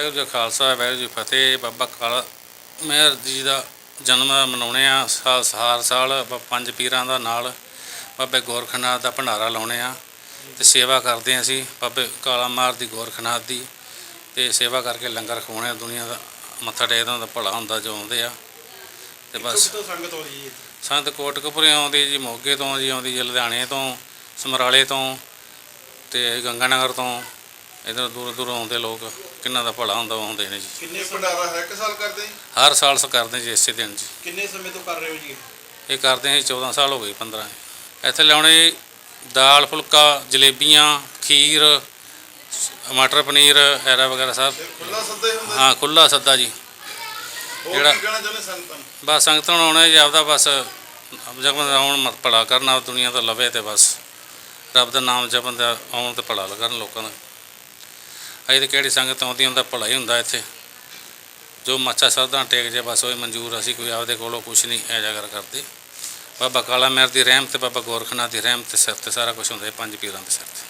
ਕਾ ਖਾਲਸਾ ਵਾਹਿਗੁਰੂ ਜੀ ਫਤਿਹ। ਬਾਬਾ ਕਾਲਾ ਮਿਹਰ ਜੀ ਦਾ ਜਨਮ ਮਨਾਉਣੇ ਆ ਸਾਲ ਹਰ ਸਾਲ ਆਪਾਂ ਪੰਜ ਪੀਰਾਂ ਦਾ ਨਾਲ ਬਾਬੇ ਗੋਰਖਨਾਥ ਦਾ ਭੰਡਾਰਾ ਲਾਉਣੇ ਆ ਤੇ ਸੇਵਾ ਕਰਦੇ ਆ ਅਸੀਂ। ਬਾਬੇ ਕਾਲਾ ਮਾਰ ਦੀ ਗੋਰਖਨਾਥ ਦੀ ਤੇ ਸੇਵਾ ਕਰਕੇ ਲੰਗਰ ਖਵਾਉਣੇ ਆ ਦੁਨੀਆ ਦਾ ਮੱਥਾ ਟੇਕਦਾ ਦਾ ਭਲਾ ਹੁੰਦਾ ਜੋ ਆਉਂਦੇ ਆ। ਤੇ ਬਸ। ਜੀ? ਸੰਤ ਕੋਟਕਪੁਰੇ ਆਉਂਦੀ ਜੀ ਮੋਗੇ ਤੋਂ ਜੀ ਆਉਂਦੀ ਜੀ ਲੁਧਿਆਣੇ ਤੋਂ ਸਮਰਾਲੇ ਤੋਂ ਤੇ ਗੰਗਾਨਗਰ ਤੋਂ। ਇਧਰ ਦੂਰ ਦੂਰ ਆਉਂਦੇ ਲੋਕ ਕਿੰਨਾ ਦਾ ਭਲਾ ਹੁੰਦਾ ਉਹ ਆਉਂਦੇ ਨੇ ਜੀ। ਕਿੰਨੇ ਭੰਡਾਰਾ ਹਰ ਇੱਕ ਸਾਲ ਕਰਦੇ ਜੀ? ਹਰ ਸਾਲ ਸ ਕਰਦੇ ਜੀ ਇਸੇ ਦਿਨ ਜੀ। ਕਿੰਨੇ ਸਮੇਂ ਤੋਂ ਕਰ ਰਹੇ ਹੋ ਜੀ ਇਹ? ਕਰਦੇ ਹਾਂ ਜੀ 14 ਸਾਲ ਹੋ ਗਏ 15 ਇੱਥੇ ਲਿਆਉਣੇ ਦਾਲ ਫੁਲਕਾ ਜਲੇਬੀਆਂ ਖੀਰ ਮਟਰ ਪਨੀਰ ਐਰਾ ਵਗੈਰਾ ਸਭ। ਖੁੱਲਾ ਸੱਦਾ ਹੀ ਹੁੰਦਾ ਹਾਂ ਖੁੱਲਾ ਸੱਦਾ ਜੀ। ਜਿਹੜਾ- ਕੀ ਕਹਿਣਾ ਚਾਹੁੰਦੇ ਸੰਗਤਾਂ ਨੂੰ? ਬਸ ਸੰਗਤਾਂ ਨੂੰ ਆਉਣਾ ਜੀ ਆਪਦਾ ਬਸ ਦਾ ਆਉਣ ਮਤ ਭਲਾ ਕਰਨਾ ਦੁਨੀਆ ਤੋਂ ਲਵੇ ਤੇ ਬਸ। ਰੱਬ ਦਾ ਨਾਮ ਜਪਨ ਦਾ ਆਉਣ ਤੇ ਭਲਾ ਕਰਨ ਲੋਕਾਂ ਦਾ। ਅਜੇ ਤੇ ਕਿਹੜੀ ਸੰਗਤ ਆਉਂਦੀ ਹੁੰਦਾ ਭਲਾ ਹੀ ਹੁੰਦਾ ਇੱਥੇ। ਜੋ ਮੱਛਾ ਸਰਦਾਂ ਟੇਕ ਜੇ, ਬਸ ਉਹ ਹੀ ਮਨਜ਼ੂਰ ਅਸੀਂ ਕੋਈ ਆਪਦੇ ਕੋਲੋਂ ਕੁਝ ਨਹੀਂ ਐ ਜਾਗਰ ਕਰਦੇ। ਬਾਬਾ ਕਾਲਾ ਮਿਹਰ ਦੀ ਰਹਿਮਤ ਤੇ ਬਾਬਾ ਗੋਰਖਨਾਥ ਦੀ ਰਹਿਮਤ ਤੇ ਸਿਰ ਤੇ ਸਾਰਾ ਕੁਝ ਹੁੰਦਾ ਪੰਜ ਪੀਰਾਂ ਦੇ ਸਿਰ ਤੇ।